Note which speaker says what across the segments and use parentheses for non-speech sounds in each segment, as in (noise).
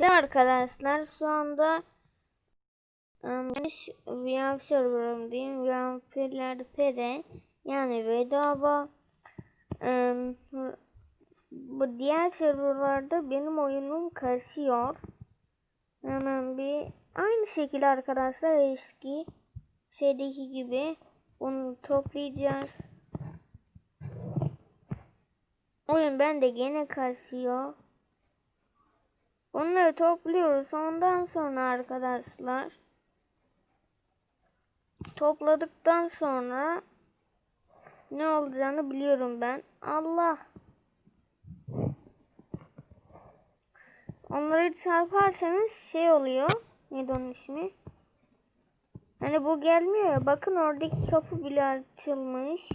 Speaker 1: Ve arkadaşlar şu anda ım, VM serverındayım. VMP'ler FR yani bedava. Bu diğer serverlarda benim oyunum kasıyor. Hemen bir aynı şekilde arkadaşlar eski şeydeki gibi bunu toplayacağız. Oyun bende gene kasıyor. Onları topluyoruz. Ondan sonra arkadaşlar topladıktan sonra ne olacağını biliyorum ben. Allah. Onları çarparsanız şey oluyor. Neydi onun? Hani bu gelmiyor ya. Bakın oradaki kapı bile açılmış.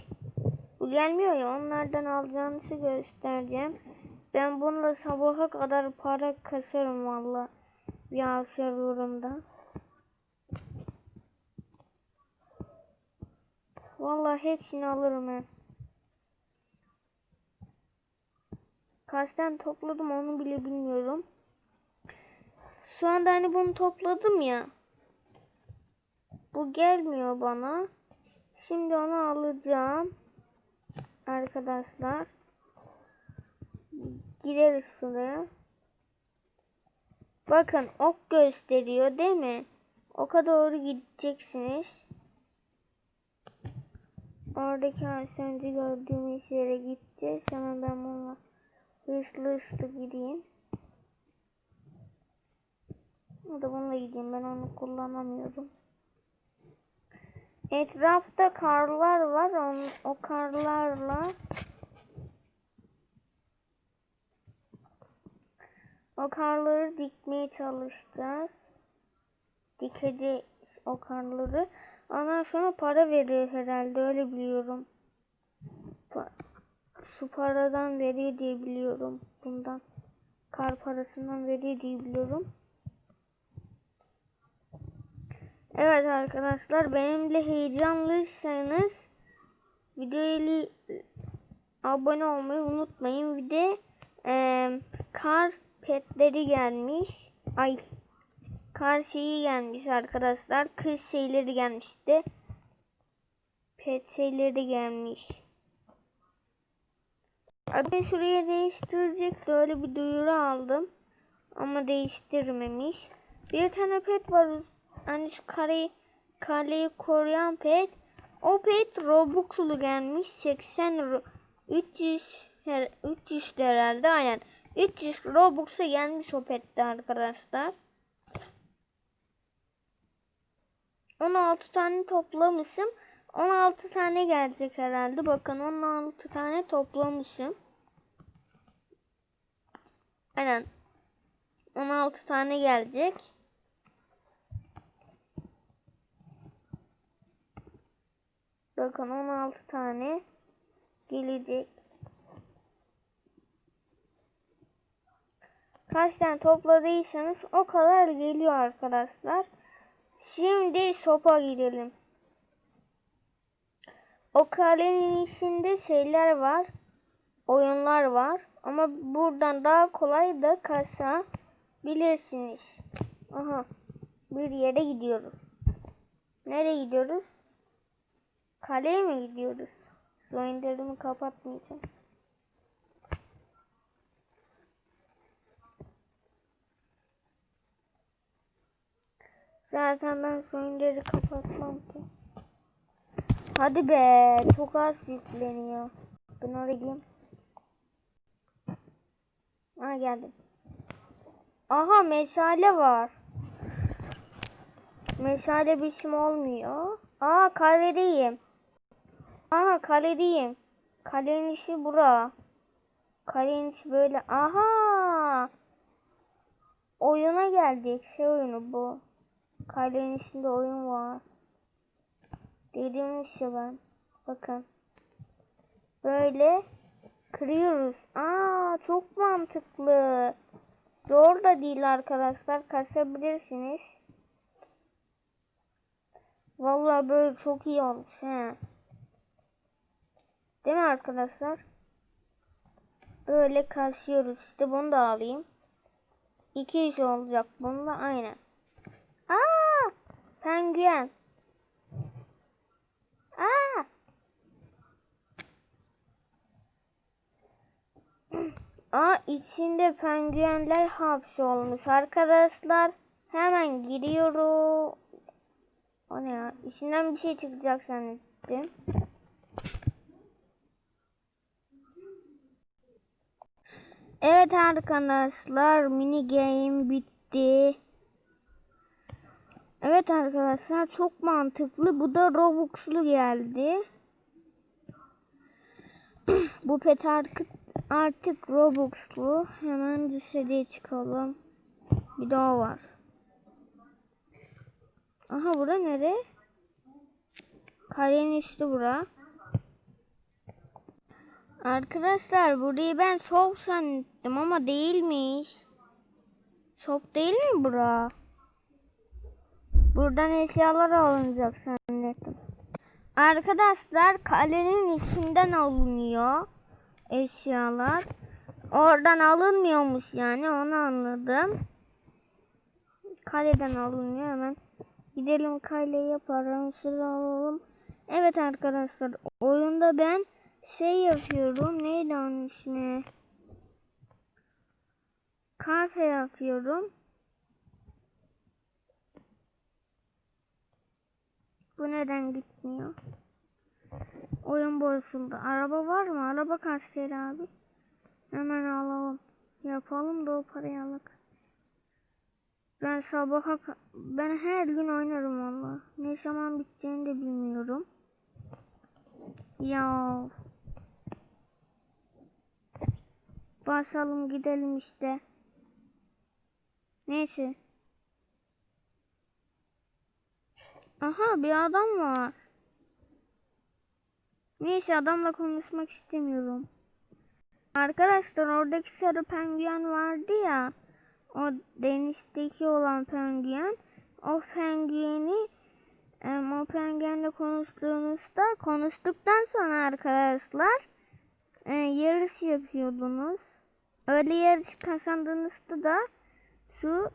Speaker 1: Bu gelmiyor ya. Onlardan alacağınızı göstereceğim. Ben bununla sabaha kadar para kasarım valla. Ya serverımda. Valla hepsini alırım ben. Kaçtan topladım onu bile bilmiyorum. Şu anda hani bunu topladım ya. Bu gelmiyor bana. Şimdi onu alacağım. Arkadaşlar. Gideriz şuraya. Bakın ok gösteriyor değil mi? Oka doğru gideceksiniz. Oradaki az önce gördüğümüz yere gideceğiz. Hemen ben bununla hızlı hızlı gideyim. O da bununla gideyim. Ben onu kullanamıyorum. Etrafta karlar var. Onun, o karlarla o karları dikmeye çalışacağız. Dikeceğiz o karları. Ondan sonra para veriyor herhalde. Öyle biliyorum. Şu paradan veriyor diye biliyorum. Bundan. Kar parasından veriyor diye biliyorum. Evet arkadaşlar benimle heyecanlıysanız videoyu abone olmayı unutmayın. Bir de eee, kar petleri gelmiş. Ay kar şeyi gelmiş arkadaşlar. Kış şeyleri gelmişti. Pet şeyleri gelmiş. Ben şuraya değiştirecekti. Öyle bir duyuru aldım. Ama değiştirmemiş. Bir tane pet var. Hani şu kareyi, kaleyi koruyan pet. O pet Robux'lu gelmiş. 80 ro- 300 her 300 herhalde aynen. 300 Robux'a gelmiş o pette arkadaşlar. 16 tane toplamışım. 16 tane gelecek herhalde. Bakın 16 tane toplamışım. Aynen. 16 tane gelecek. Bakın 16 tane gelecek. Kaç tane topladıysanız o kadar geliyor arkadaşlar. Şimdi sopa gidelim. O kalenin içinde şeyler var. Oyunlar var. Ama buradan daha kolay da kasa bilirsiniz. Aha. Bir yere gidiyoruz. Nereye gidiyoruz? Kaleye mi gidiyoruz? Joinlerimi kapatmayacağım. Zaten ben joinleri kapatmam ki. Hadi be, çok az yükleniyor. Ben oraya gideyim. Ha geldim. Aha meşale var. Meşale biçim olmuyor. Aa kaledeyim. Aha kaledeyim. Kalenin içi bura. Kalenin içi böyle. Aha. Oyuna geldik. Şey oyunu bu. Kalenin içinde oyun var. Dediğim şey ben. Bakın. Böyle kırıyoruz. Aa çok mantıklı. Zor da değil arkadaşlar. Kasabilirsiniz. Vallahi böyle çok iyi olmuş he. Değil mi arkadaşlar? Böyle kasıyoruz. İşte bunu da alayım. İki iş olacak bunda aynen. Penguen. Aa! (clears throat) Aa içinde penguenler hapsolmuş arkadaşlar. Hemen giriyorum. O ne ya? İçinden bir şey çıkacak zannettim. Evet arkadaşlar mini game bitti. Evet arkadaşlar çok mantıklı. Bu da Robux'lu geldi. (clears throat) Bu pet artık, artık Robux'lu. Hemen dışarıya çıkalım. Bir daha var. Aha bura nere? Kalenin üstü bura. Arkadaşlar burayı ben shop zannettim ama değilmiş. Shop değil mi bura? Buradan eşyalar alınacak zannettim. Arkadaşlar kalenin içinden alınıyor eşyalar. Oradan alınmıyormuş yani onu anladım. Kaleden alınıyor hemen. Gidelim kaleye paramızı alalım. Evet arkadaşlar oyunda ben şey yapıyorum. Neydi onun ismi? Kafe yapıyorum. Bu neden gitmiyor? Oyun bozuldu. Araba var mı? Araba kaç TL abi? Hemen alalım. Yapalım da o parayı alak. Ben sabaha ben her gün oynarım valla. Ne zaman biteceğini de bilmiyorum. Ya. Basalım gidelim işte. Neyse. Aha bir adam var. Neyse adamla konuşmak istemiyorum. Arkadaşlar oradaki sarı penguen vardı ya. O denizdeki olan penguen. O pengueni o penguenle konuştuğunuzda konuştuktan sonra arkadaşlar e, yarış yapıyordunuz. Öyle yarış kazandığınızda da şu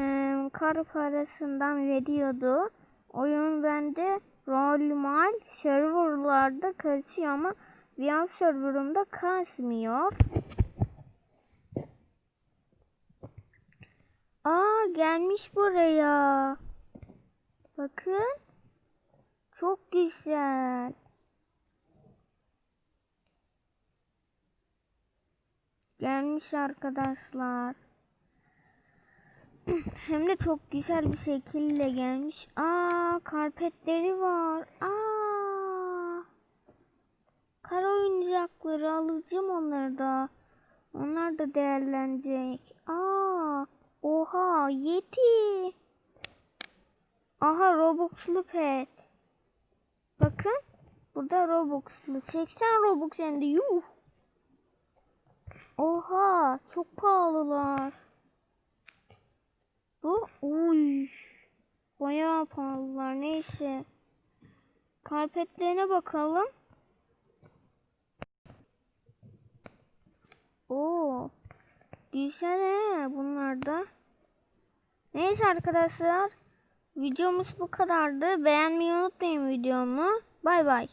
Speaker 1: e, kar parasından veriyordu. Oyun bende normal serverlarda kaçıyor ama VR serverımda kasmıyor. Aa gelmiş buraya. Bakın. Çok güzel. Gelmiş arkadaşlar. (clears throat) Hem de çok güzel bir şekilde gelmiş. Aa, karpetleri var. Aa. Kar oyuncakları alacağım onları da. Onlar da değerlenecek. Aa, oha, yeti. Aha, Robux'lu pet. Bakın. Burada Robux'lu. 80 Robux hem de yuh. Oha, çok pahalılar. Bu uy. Bayağı pahalılar. Neyse. Karpetlerine bakalım. Oo. Güzel he bunlar da. Neyse arkadaşlar. Videomuz bu kadardı. Beğenmeyi unutmayın videomu. Bay bay.